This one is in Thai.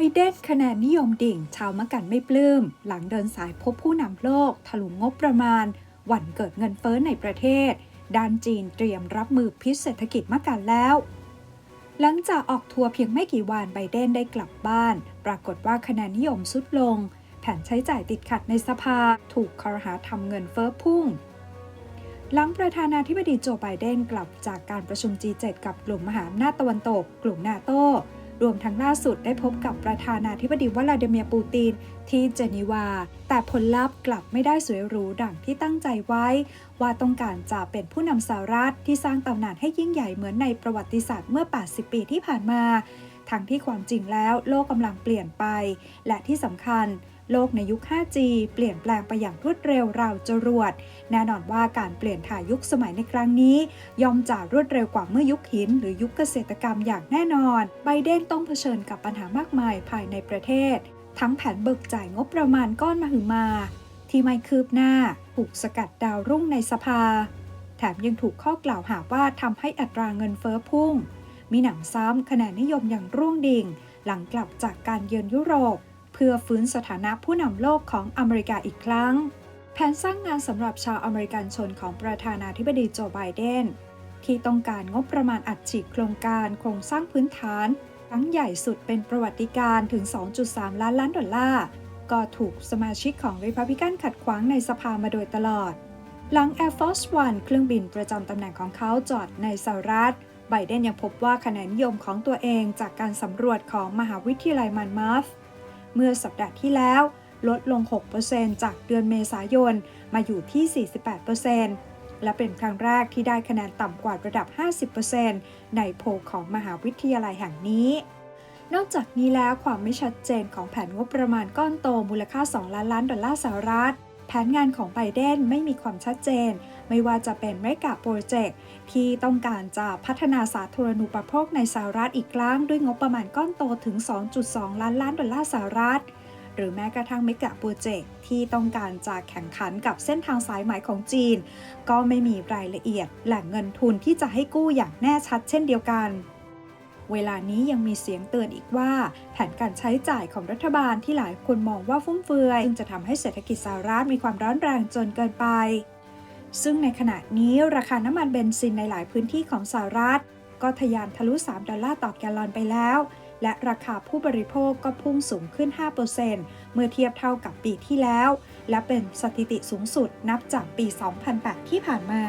ไบเดนคะแนนนิยมดิ่ง ชาวมะกันไม่ปลื้ม หลังเดินสายพบผู้นำโลก ถลุงงบประมาณ หวั่นเกิดเงินเฟ้อในประเทศ ด้านจีนเตรียมรับมือพิษเศรษฐกิจมะกันแล้ว หลังจากออกทัวร์เพียงไม่กี่วันไบเดนได้กลับบ้าน ปรากฏว่าคะแนนนิยมสุดลง แผนใช้จ่ายติดขัดในสภา ถูกคอรหาทำเงินเฟ้อพุ่ง หลังประธานาธิบดีโจไบเดนกลับจากการประชุม G7 กับกลุ่มมหาอำนาจตะวันตก กลุ่มนาโต รวมทั้งล่าสุดได้พบกับประธานาธิบดีวลาดิเมียร์ปูตินที่เจนีวา แต่ผลลัพธ์กลับไม่ได้สวยหรูดังที่ตั้งใจไว้ ว่าต้องการจะเป็นผู้นำสหรัฐที่สร้างตำนานให้ยิ่งใหญ่เหมือนในประวัติศาสตร์เมื่อ 80 ปีที่ผ่านมา ทั้งที่ความจริงแล้วโลกกำลังเปลี่ยนไป และที่สำคัญ โลกในยุค 5G เปลี่ยนแปลงไปอย่างรวดเร็วราวจรวด แน่นอนว่าการเปลี่ยนถ่ายยุคสมัยในครั้งนี้ ย่อมจะรวดเร็วกว่าเมื่อยุคหิน หรือยุคเกษตรกรรมอย่างแน่นอน ไบเดนต้องเผชิญกับปัญหามากมายภายในประเทศ ทั้งแผนเบิกจ่ายงบประมาณก้อนมหึมา ที่ไม่คืบหน้าถูกสกัดดาวรุ่งในสภา แถมยังถูกข้อกล่าวหาว่าทำให้อัตราเงินเฟ้อพุ่ง มีหนังซ้ำคะแนนนิยมอย่างร่วงดิ่ง หลังกลับจากการเยือนยุโรป พื่อฟื้นสถานะผู้นำโลกของอเมริกาอีกครั้ง แผนสร้างงานสำหรับชาวอเมริกันชนของประธานาธิบดีโจไบเดน ที่ต้องการงบประมาณอัดฉีดโครงการโครงสร้างพื้นฐานครั้งใหญ่สุดเป็นประวัติการถึง 2.3 ล้านล้านดอลลาร์ ก็ถูกสมาชิกของริพับลิกันขัดขวางในสภามาโดยตลอด หลัง Air Force One เครื่องบินประจำตำแหน่งของเขาจอดในสหรัฐไบเดนยังพบว่าคะแนนนิยมของตัวเองจากการสำรวจของมหาวิทยาลัยมันมาฟ เมื่อสัปดาห์ที่แล้ว ลดลง 6%จากเดือนเมษายน มาอยู่ที่ 48%และเป็นครั้งแรกที่ได้คะแนนต่ำกว่าระดับ 50%ในโพลของมหาวิทยาลัยแห่งนี้นอกจากนี้แล้วความไม่ชัดเจนของแผนงบประมาณก้อนโตมูลค่า 2 ล้านล้านดอลลาร์สหรัฐ แผนงานของไบเดนไม่มีความชัดเจน ไม่ว่าจะเป็นเมกะโปรเจกต์ที่ต้องการจะพัฒนาสาธารณูปโภคในสหรัฐอีกครั้งด้วยงบประมาณก้อนโตถึง 2.2 ล้านล้านดอลลาร์สหรัฐ หรือแม้กระทั่งเมกะโปรเจกต์ที่ต้องการจะแข่งขันกับเส้นทางสายไหมของจีน ก็ไม่มีรายละเอียดแหล่งเงินทุนที่จะให้กู้อย่างแน่ชัดเช่นเดียวกัน เวลานี้ยังมีเสียงเตือนอีกว่า แผนการใช้จ่ายของรัฐบาลที่หลายคนมองว่าฟุ่มเฟือยซึ่งจะทำให้เศรษฐกิจสหรัฐมีความร้อนแรงจนเกินไป ซึ่งในขณะนี้ราคาน้ำมันเบนซินในหลายพื้นที่ของสหรัฐ ก็ทะยานทะลุ 3 ดอลลาร์ต่อแกลลอนไปแล้ว และราคาผู้บริโภคก็พุ่งสูงขึ้น 5%เมื่อเทียบเท่ากับปีที่แล้ว และเป็นสถิติสูงสุดนับจากปี 2008 ที่ผ่านมา